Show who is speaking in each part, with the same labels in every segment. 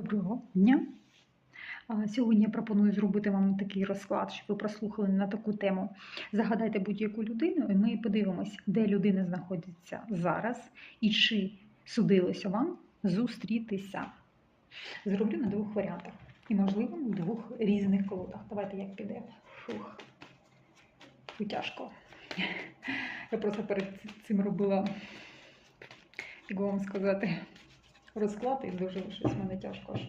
Speaker 1: Доброго дня. Сьогодні я пропоную зробити вам такий розклад, щоб ви прослухали на таку тему. Загадайте будь-яку людину, і ми подивимось, де людина знаходиться зараз і чи судилося вам зустрітися. Зроблю на двох варіантах. І, можливо, на двох різних колодах. Давайте як піде. Фух. Тяжко. Я просто перед цим робила, як вам сказати, розклад і дуже щось мене тяжко аж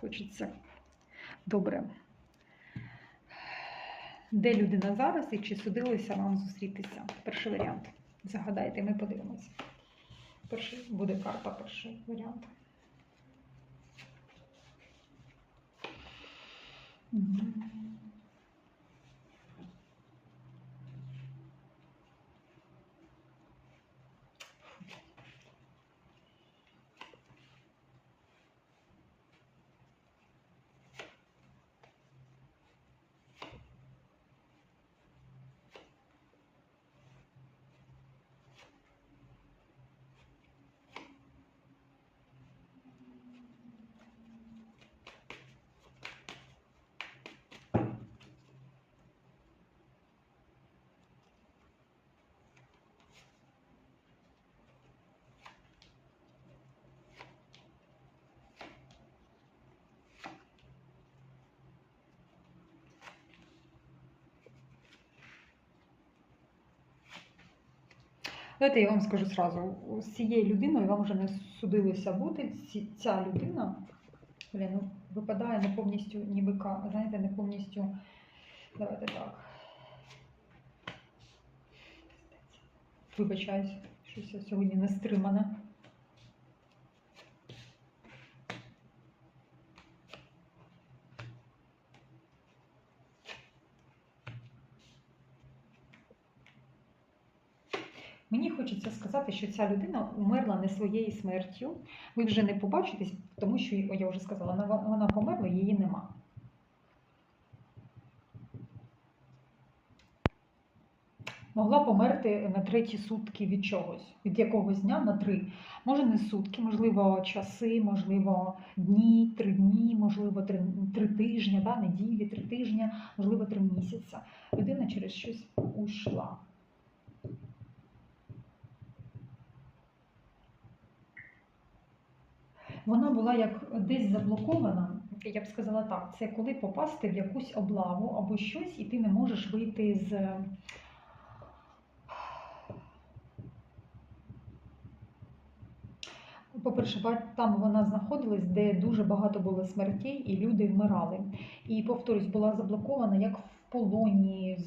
Speaker 1: хочеться. Добре. Де людина зараз і чи судилося вам зустрітися? Перший варіант. Загадайте, ми подивимося. Перший буде карта, перший варіант. Мгм. Давайте я вам скажу сразу, з цією людиною вам вже не судилося бути. Ця людина блін, ну, випадає не повністю ніби знаєте, не повністю. Давайте так. Вибачаюсь, щось сьогодні не стримана. Мені хочеться сказати, що ця людина умерла не своєю смертю. Ви вже не побачитесь, тому що я вже сказала, вона- померла, її нема. Могла померти на треті сутки від чогось, від якогось дня на три. Може не сутки, можливо, часи, можливо, дні, три дні, можливо, три, три тижні, да, неділі, три тижні, можливо, три місяці. Людина через щось ушла. Вона була як десь заблокована. Я б сказала так, це коли попасти в якусь облаву або щось, і ти не можеш вийти з. По-перше, там вона знаходилась, де дуже багато було смертей, і люди вмирали. І повторюсь, була заблокована як в полоні,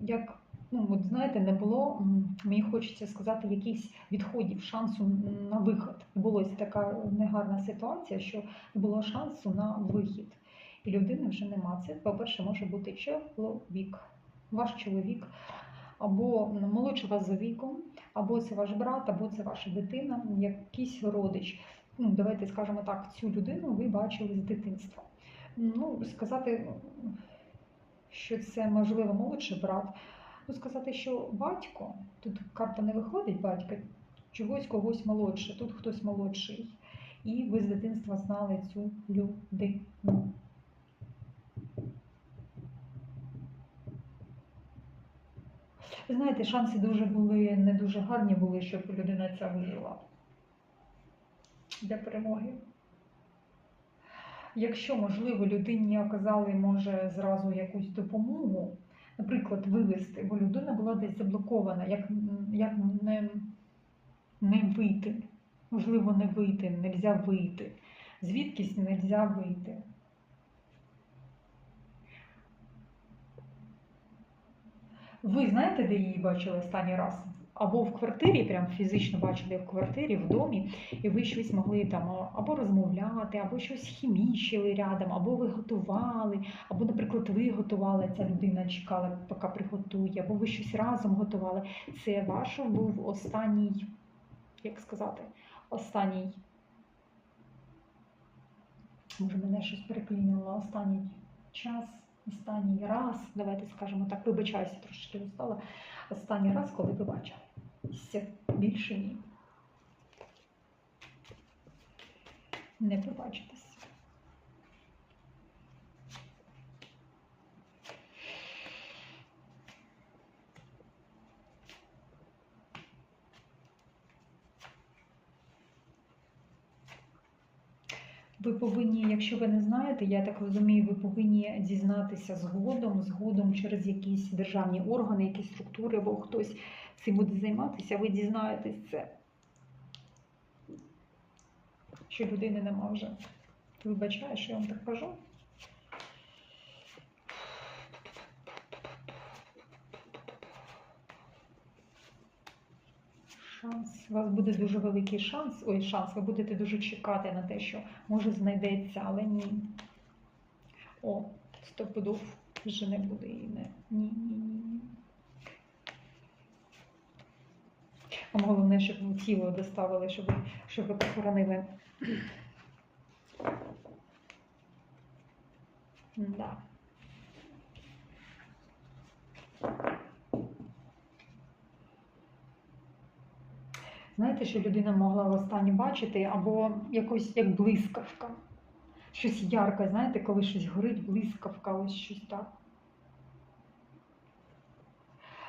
Speaker 1: як ну от знаєте, не було. Мені хочеться сказати, якихось відходів, шансу на вихід. Була така негарна ситуація, що не було шансу на вихід. І людини вже нема. Це, по-перше, може бути чоловік, ваш чоловік, або молодший вас за віком, або це ваш брат, або це ваша дитина, якийсь родич. Ну, давайте скажемо так, цю людину ви бачили з дитинства. Ну, сказати, що це можливо молодший брат. Ну, сказати, що батько, тут карта не виходить батька, чогось когось молодше, тут хтось молодший. І ви з дитинства знали цю людину. Ви знаєте, шанси дуже були не дуже гарні були, щоб людина ця вижила для перемоги. Якщо, можливо, людині оказали, може, зразу якусь допомогу, наприклад, вивезти, бо людина була десь заблокована, як, як не, не вийти. Можливо, не вийти, не можна вийти. Звідкись не можна вийти. Ви знаєте, де її бачили останній раз? Або в квартирі, прям фізично бачили в квартирі, в домі, і ви щось могли там або розмовляти, або щось хімічили рядом, або ви готували, або, наприклад, ви готували, ця людина чекала, поки приготує, або ви щось разом готували. Це ваш був останній, як сказати, останній. Може, мене щось переклінило останній час, останній раз. Давайте скажемо так, вибачаюся, трошки устала. Останній раз, коли ви. Все, більше ні. Не побачитесь. Ви повинні, якщо ви не знаєте, я так розумію, ви повинні дізнатися згодом, згодом через якісь державні органи, якісь структури, або хтось цим буде займатися, ви дізнаєтесь це. Що людини нема вже. Вибачаю, що я вам так кажу. Шанс. У вас буде дуже великий шанс. Ой, шанс, ви будете дуже чекати на те, що може знайдеться, але ні. О, стопудов вже не буде і не. Ні, ні, ні. Вам головне, щоб ви тіло доставили, щоб ви, щоб ви похоронили. Да. Знаєте, що людина могла востаннє бачити, або якось як блискавка. Щось ярке, знаєте, коли щось горить, блискавка, ось щось так.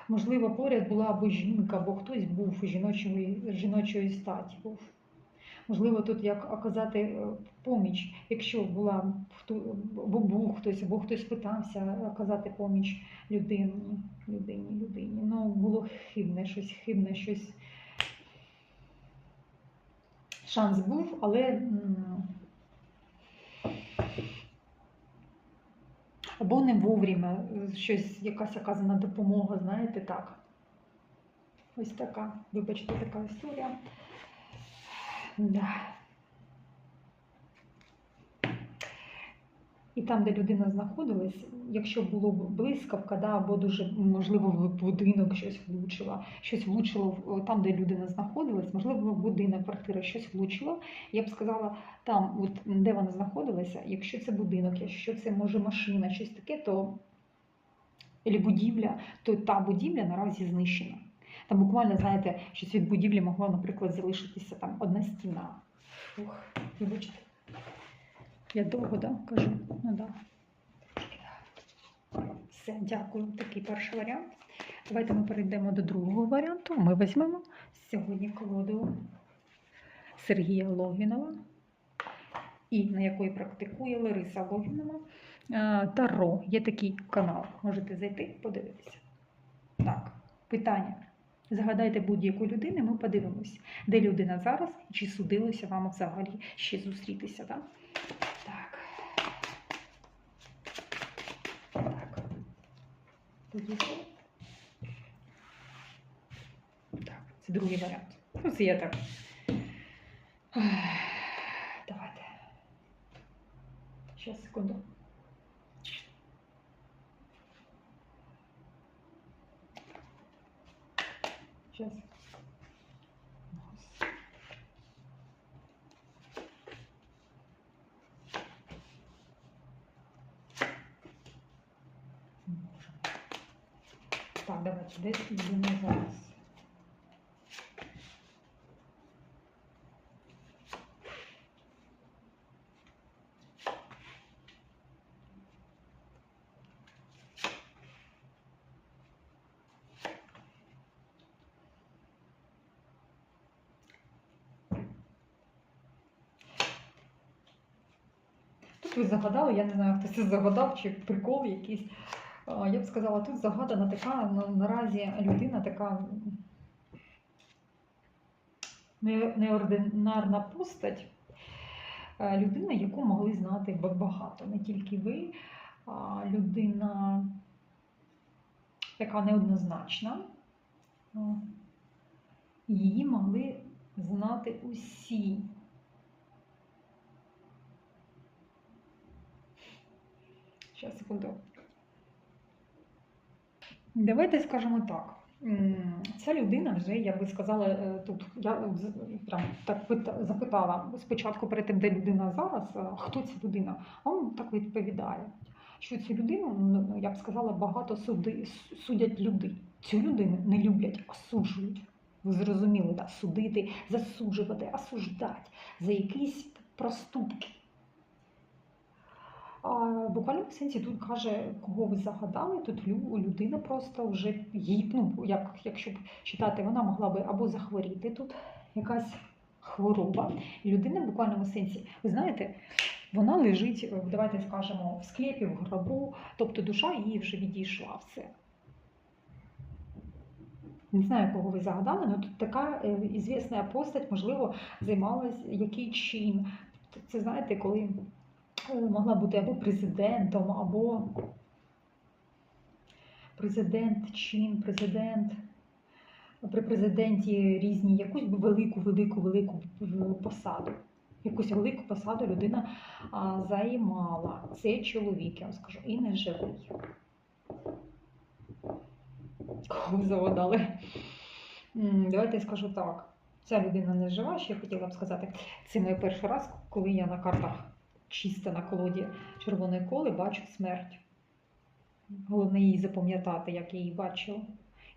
Speaker 1: Можливо, поряд була або жінка, або хтось був жіночої, жіночої статі був. Можливо, тут як оказати е, поміч, якщо була або був хтось, або хтось питався оказати поміч людині, людині, людині. Ну, було хибне щось, хибне щось. Шанс був, але або не вовремя щось, якась оказана допомога, знаєте, так. Ось така, вибачте, така історія. Да. І там, де людина знаходилась, якщо було б блискавка, або дуже можливо в будинок щось влучило, щось влучило там, де людина знаходилась, можливо, в будинок, квартира щось влучило. Я б сказала, там, от де вона знаходилася, якщо це будинок, якщо це може машина, щось таке, то або будівля, то та будівля наразі знищена. Там буквально, знаєте, щось від будівлі могло, наприклад, залишитися там одна стіна. Ух, вибачте. Я довго, да, кажу? Ну да. Все, дякую. Такий перший варіант. Давайте ми перейдемо до другого варіанту. Ми візьмемо сьогодні колоду Сергія Логвінова, і на якої практикує Лариса Логвінова. Е, Таро. Є такий канал. Можете зайти, подивитися. Так, питання. Згадайте будь-яку людину, ми подивимось, де людина зараз чи судилося вам взагалі ще зустрітися. Так. Поїхали. Так, це другий варіант. Ну, це я так. Давайте. Зараз, секунду. Сейчас. Десь йдемо зараз. Тут ви загадали, я не знаю, хто це загадав, чи прикол якийсь. А, Я б сказала, тут загадана така на- наразі людина така неординарна постать. Е, Людина, яку могли знати багато, не тільки ви, а людина, яка неоднозначна. Її могли знати усі. Зараз, секунду. Давайте скажемо так. Ця людина вже, я би сказала, е, тут я прям так пита- запитала спочатку перед тим, де людина зараз, е, хто ця людина, а він так відповідає, що цю людину, ну, я б сказала, багато суди, судять люди. Цю людину не люблять, а суджують. Ви зрозуміли, да? судити, засуджувати, осуждати за якісь проступки. В буквальному сенсі тут каже, кого ви загадали, тут людина просто вже їй, ну, як, якщо б читати, вона могла би або захворіти тут, якась хвороба. І людина в буквальному сенсі, ви знаєте, вона лежить, е, давайте скажемо, в склепі, в гробу, тобто душа її вже відійшла все. Не знаю, кого ви загадали, але тут така е, ізвісна постать, можливо, займалась який чин. Це знаєте, коли могла бути або президентом, або президент, чин, президент. При президенті різні якусь велику, велику, велику посаду. Якусь велику посаду людина а, займала. Це чоловік, я вам скажу, і не живий. Кого? М, Давайте я скажу так. Ця людина не жива, ще я хотіла б сказати. Це мій перший раз, коли я на картах чисто на колоді червоної коли бачу смерть. Головне її запам'ятати, як я її бачила.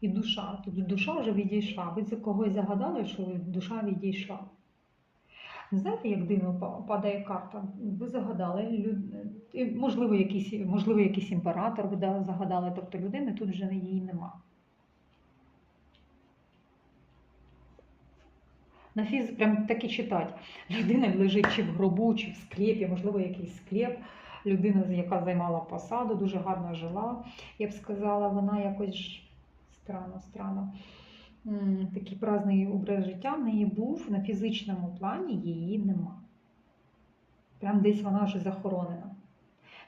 Speaker 1: І душа. Тут душа вже відійшла. Ви за когось загадали, що душа відійшла. Знаєте, як дивно падає карта? Ви загадали, можливо, якийсь, можливо, якийсь імператор ви загадали, тобто людини тут вже її нема. На фіз прям так і читать. Людина лежить чи в гробу, чи в склепі, можливо, якийсь склеп. Людина, яка займала посаду, дуже гарно жила. Я б сказала, вона якось странно, странно. Такий праздний образ життя в неї був на фізичному плані, її нема. Прям десь вона вже захоронена.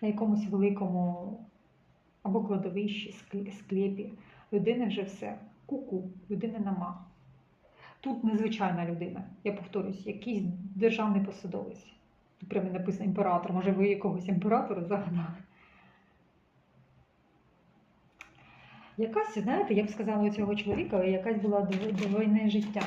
Speaker 1: На якомусь великому або кладовищі, склепі. Людини вже все. Ку-ку, людини нема. Тут незвичайна людина, я повторюсь, якийсь державний посадовець. Тут прямо написано імператор. Може, ви якогось імператора загадали? Якась, знаєте, я б сказала у цього чоловіка, якась була довольне життя.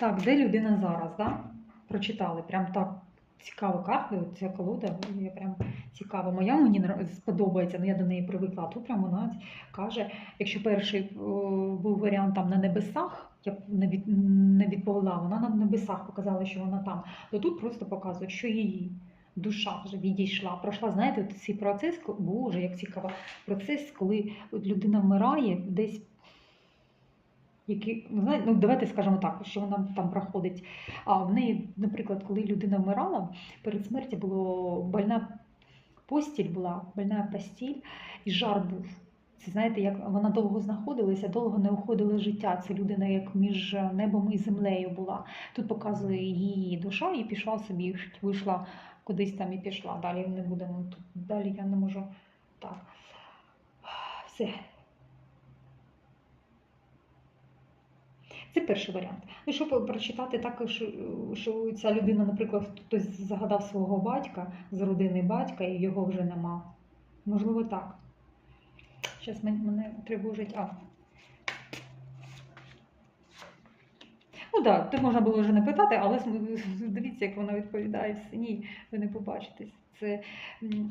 Speaker 1: Так, де людина зараз, да? Прочитали. Прям так цікаво карта, ця колода, я прям цікаво. Моя мені сподобається, ну я до неї привикла. Тут прям вона каже, якщо перший о, був варіант там на небесах, я б не, від, не відповіла, вона на небесах показала, що вона там, то тут просто показують, що її душа вже відійшла. Пройшла, знаєте, цей процес, боже, як цікаво, процес, коли людина вмирає десь. Які, ну, ну давайте скажемо так, що вона там проходить. А в неї, наприклад, коли людина вмирала, перед смертю було больна постіль була, больна постіль, і жар був. Це знаєте, як вона довго знаходилася, довго не уходила життя. Це людина як між небом і землею була. Тут показує її душа і пішла собі, вийшла кудись там і пішла. Далі не будемо тут. Далі я не можу. Так. Все. Це перший варіант. Ну, щоб прочитати також, що ця людина, наприклад, хтось загадав свого батька з родини батька і його вже нема. Можливо, так. Зараз мене тривожить. А. Ну так, да, то можна було вже не питати, але дивіться, як вона відповідає. Ні, ви не побачите. Це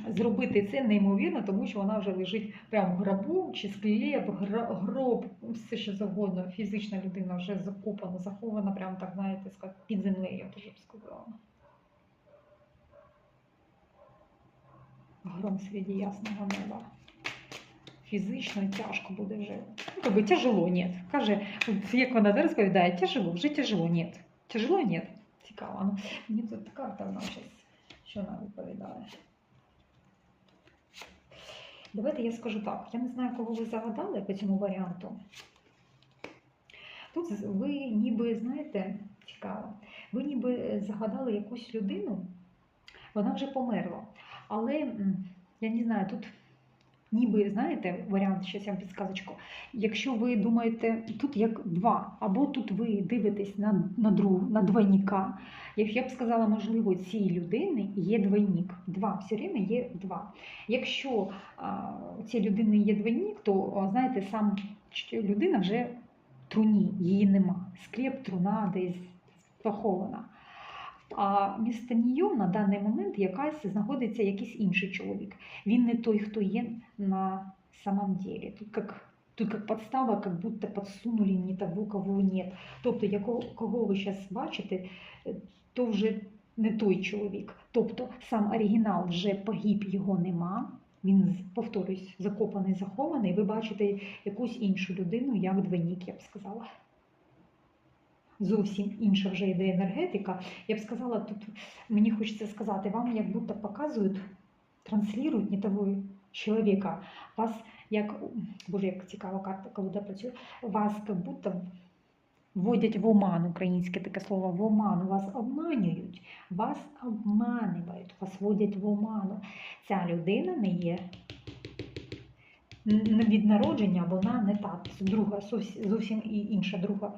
Speaker 1: зробити це неймовірно, тому що вона вже лежить прямо в гробу чи склеп, гроб, все що завгодно. Фізична людина вже закопана, захована, прямо так, знаєте, під землею, я б сказала. Гром серед ясного неба. Фізично тяжко буде вже. Ну, тяжело, ні. Каже, як вона розповідає, тяжело, вже тяжело, ні. Тяжело, ні. Цікаво. Ну, мені тут карта вона щось, що вона відповідає. Давайте я скажу так. Я не знаю, кого ви загадали по цьому варіанту. Тут ви ніби, знаєте, цікаво, ви ніби загадали якусь людину, вона вже померла. Але я не знаю, тут ніби, знаєте, варіант, ще я вам підсказочку. Якщо ви думаєте, тут як два, або тут ви дивитесь на, на, друг, на двойника, як я б сказала, можливо, цій людини є двойник. Два, все время є два. Якщо у цієї людини є двойник, то знаєте, сам людина вже труні, її нема. Склеп, труна десь похована. А місто нього на даний момент якась знаходиться якийсь інший чоловік. Він не той, хто є на самом деле. Тут як, тут як подстава, як будто подсунули не того, кого нет. Тобто, якого, кого ви зараз бачите, е, то вже не той чоловік. Тобто сам оригінал вже погиб, його нема. Він, повторюсь, закопаний, захований. Ви бачите якусь іншу людину, як двойник, я б сказала. Зовсім інша вже йде енергетика. Я б сказала, тут мені хочеться сказати, вам як будто показують, транслюють не того чоловіка. Вас як, боже, як цікава карта, коли працює, вас як будто вводять в оман, українське таке слово, в оман, вас обманюють, вас обманюють, вас вводять в оману. Ця людина не є від народження, вона не та, друга, зовсім інша друга.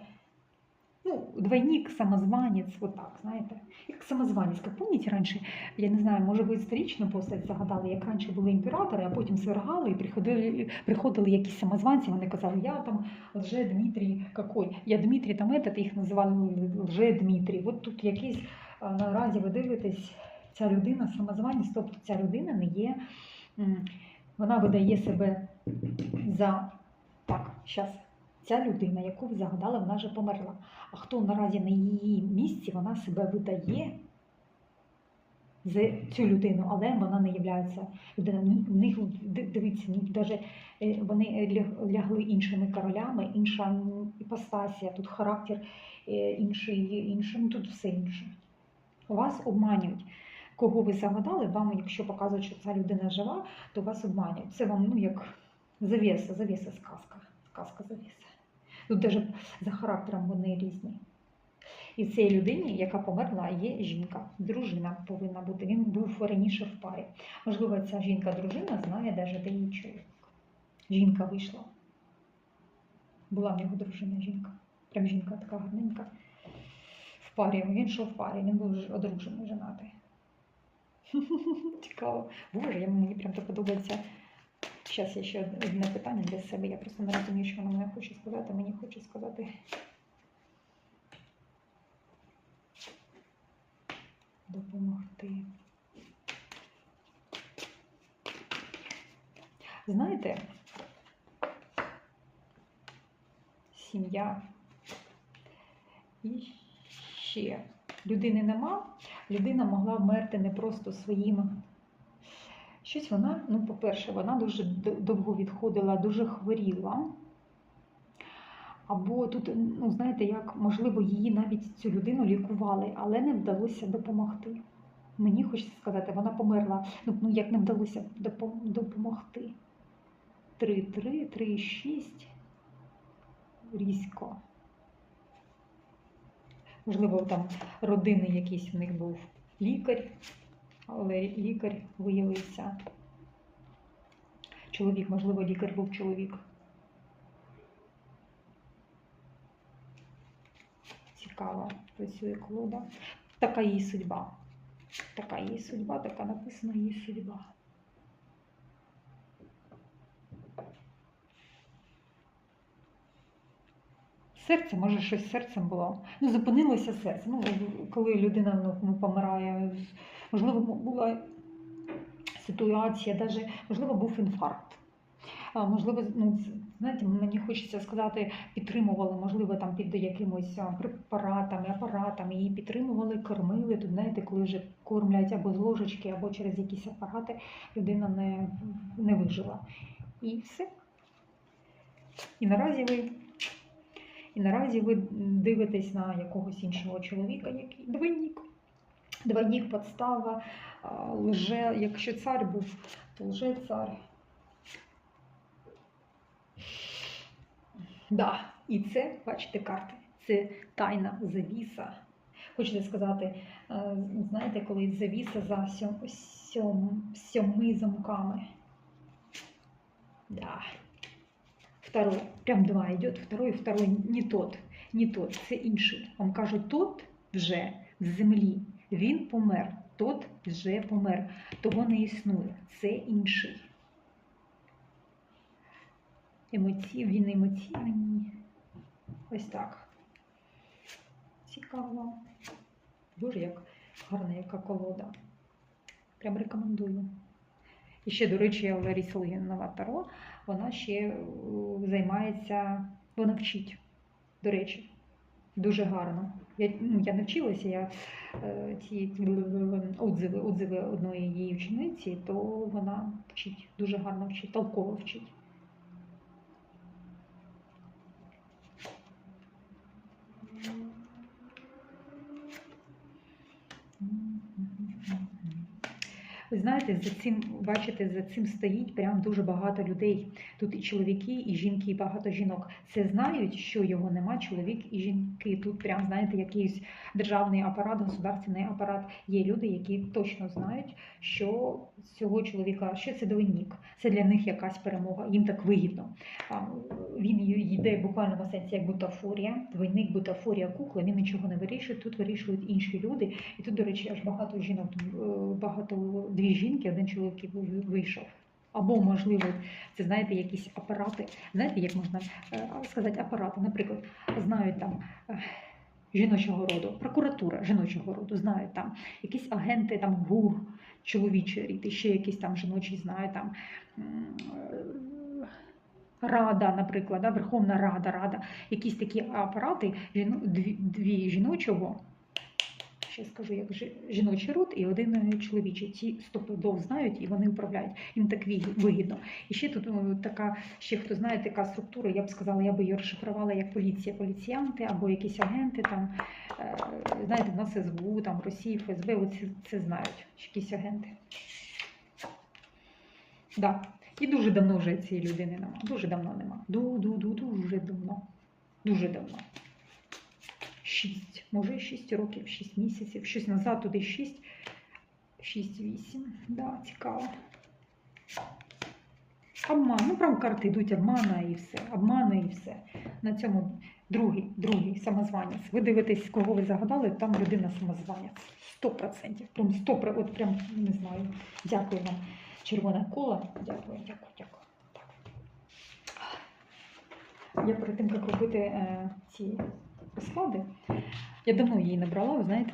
Speaker 1: Ну, двойник, самозванець, вот так, знаєте. Як самозванець, як пам'ятаєте раніше, я не знаю, може ви історичну постать загадали, як раніше були імператори, а потім свергали і приходили, приходили якісь самозванці, вони казали, я там лже Дмитрій какой, я Дмитрій там этот, їх називали лже Дмитрій. От тут якийсь наразі ви дивитесь, ця людина самозванець, тобто ця людина не є, вона видає себе за так, зараз. Ця людина, яку ви загадали, вона вже померла. А хто наразі на її місці, вона себе видає за цю людину, але вона не є людиною. В них дивіться, даже е, вони лягли іншими королями, інша іпостасія, тут характер е, інший, інший, ну тут все інше. Вас обманюють. Кого ви загадали, вам, якщо показують, що ця людина жива, то вас обманюють. Це вам ну, як завіса, завіса сказка. Сказка завіса. Тут навіть за характером вони різні. І в цій людині, яка померла, є жінка, дружина повинна бути. Він був раніше в парі. Можливо, ця жінка-дружина знає навіть, де її чоловік. Жінка вийшла. Була в нього дружина жінка. Прям жінка така гарненька. В парі. Він йшов в парі, він був одружений, женатий. Цікаво. Боже, мені прям так подобається. Зараз я ще одне питання для себе. Я просто не розумію, що вона мене хоче сказати. Мені хоче сказати. Допомогти. Знаєте, сім'я і ще людини нема. Людина могла вмерти не просто своїм. Щось вона, ну, по-перше, вона дуже довго відходила, дуже хворіла. Або тут, ну, знаєте, як, можливо, її навіть цю людину лікували, але не вдалося допомогти. Мені хочеться сказати, вона померла. Ну, ну як не вдалося допомогти. 3-3, 3-6. Різко. Можливо, там родини якийсь в них був лікар, але лікар виявився. Чоловік, можливо, лікар був чоловік. Цікаво, працює колода. Така її судьба. Така її судьба, така написана її судьба. Серце, може, щось серцем було. Ну, зупинилося серце. Ну, коли людина ну, ну, помирає, можливо, була ситуація, даже, можливо, був інфаркт. Можливо, ну, знаєте, мені хочеться сказати, підтримували, можливо, там під якимось препаратами, апаратами, її підтримували, кормили. Тут, знаєте, коли вже кормлять або з ложечки, або через якісь апарати, людина не, не вижила. І все. І наразі ви і наразі ви дивитесь на якогось іншого чоловіка, який двойник. Двойник, подстава, лже, якщо цар був, то лже цар. Да, і це, бачите, карти. Це тайна завіса. Хочете сказати, е, знаєте, коли завіса за сьом, сьом, сьоми замками. Да. Второй, прям два йде, второй, второй не тот, не тот, це інший. Вам кажуть, тот вже з землі, він помер, тот вже помер, того не існує, це інший. Емоцій, він емоційний. Ось так. Цікаво. Боже, як гарна яка колода. Прям рекомендую. І ще, до речі, Лариса Логінова Таро, вона ще е, займається, вона вчить, до речі, дуже гарно. Я, ну, я навчилася, я е, ці отзиви, отзиви одної її учениці, то вона вчить, дуже гарно вчить, толково вчить. Ви знаєте, за цим, бачите, за цим стоїть прям дуже багато людей. Тут і чоловіки, і жінки, і багато жінок. Це знають, що його нема, чоловік і жінки. Тут прям, знаєте, якийсь державний апарат, государственний апарат. Є люди, які точно знають, що цього чоловіка, що це двойник. Це для них якась перемога, їм так вигідно. Він йде в буквальному сенсі як бутафорія, двойник, бутафорія, кукла, він нічого не вирішує, тут вирішують інші люди. І тут, до речі, аж багато жінок, е, багато дві жінки, один чоловік вийшов. Або, можливо, це знаєте, якісь апарати. Знаєте, як можна е, сказати апарати? Наприклад, знають там е, жіночого роду, прокуратура жіночого роду, знають там якісь агенти там ГУР, чоловічий рід, ще якісь там жіночі знають там. Рада, наприклад, да, Верховна Рада, Рада, якісь такі апарати, дві жіночого, ще скажу, як жіночий род і один е, чоловічий. Ті стопудов знають і вони управляють. Їм так вигідно. І ще тут е, така, ще хто знає, така структура, я б сказала, я би її розшифрувала як поліція, поліціянти або якісь агенти там. е, Знаєте, в нас СБУ, там Росії, ФСБ, оці це знають, якісь агенти. Да. І дуже давно вже цієї людини нема. Дуже давно нема. Дуже давно. Дуже давно. Шість, може, шість років, шість місяців, щось назад, туди шість. Шість-вісім. Да, цікаво. Обман. Ну, прям карти йдуть обмана і все. Обмани і все. На цьому другий, другий самозванець. Ви дивитесь, кого ви загадали, там людина самозванець. Сто процентів. Прям сто про- от прям не знаю. Дякую вам. Червона кола. Дякую, дякую, дякую. Я перед тим, як робити е, ці розклади, я давно її не брала, ви знаєте,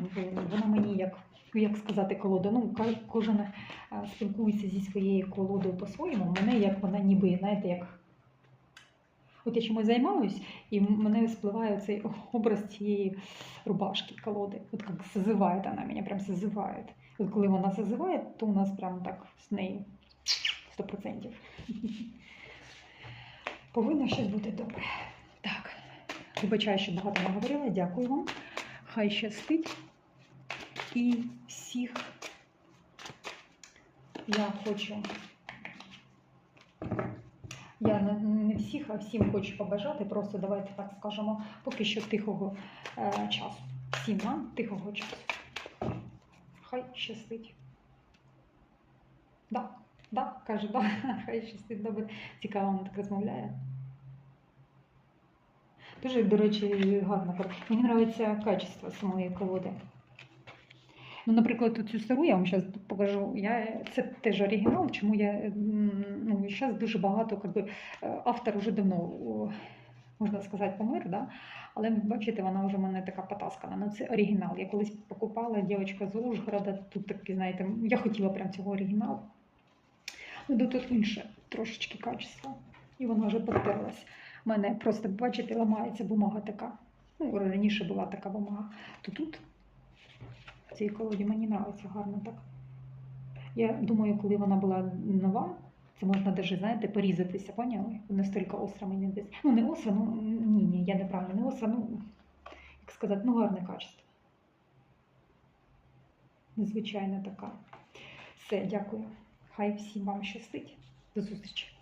Speaker 1: вона мені як, як сказати, колода. Ну, кожен е, спілкується зі своєю колодою по-своєму. Мене як вона ніби, знаєте, як. От я чимось займаюсь, і в мене спливає цей образ цієї рубашки, колоди. От як созиває вона мене, прям созиває. От коли вона созиває, то у нас прям так з нею 100%. Повинно щось бути добре. Вибачаю, що багато наговорила. Дякую вам. Хай щастить. І всіх я хочу. Я не, не всіх, а всім хочу побажати. Просто давайте так скажемо, поки що тихого е, часу. Всім нам тихого часу. Хай щастить. Да, да, каже, да, хай щастить добре. Цікаво, вона так розмовляє. Дуже, до речі, гарна карта. Мені подобається качество самої колоди. Ну, наприклад, цю стару я вам зараз покажу. Я, це теж оригінал, чому я ну, зараз дуже багато, как би, автор вже давно, можна сказати, помер, да? але бачите, вона вже в мене така потаскана. Ну, це оригінал. Я колись покупала дівчинка з Ужгорода, тут такі, знаєте, я хотіла прям цього оригіналу. Ну, тут інше трошечки качество. І вона вже потерлась. У мене просто, бачите, ламається бумага така. Ну, раніше була така бумага. То тут в цій колоді мені подобається гарно так. Я думаю, коли вона була нова, це можна навіть, знаєте, порізатися, поняли? Настільки остра мені десь. Ну, не остра, ну ні, ні, я неправильно, не остра, ну, як сказати, ну гарне качество. Незвичайна така. Все, дякую. Хай всім вам щастить. До зустрічі.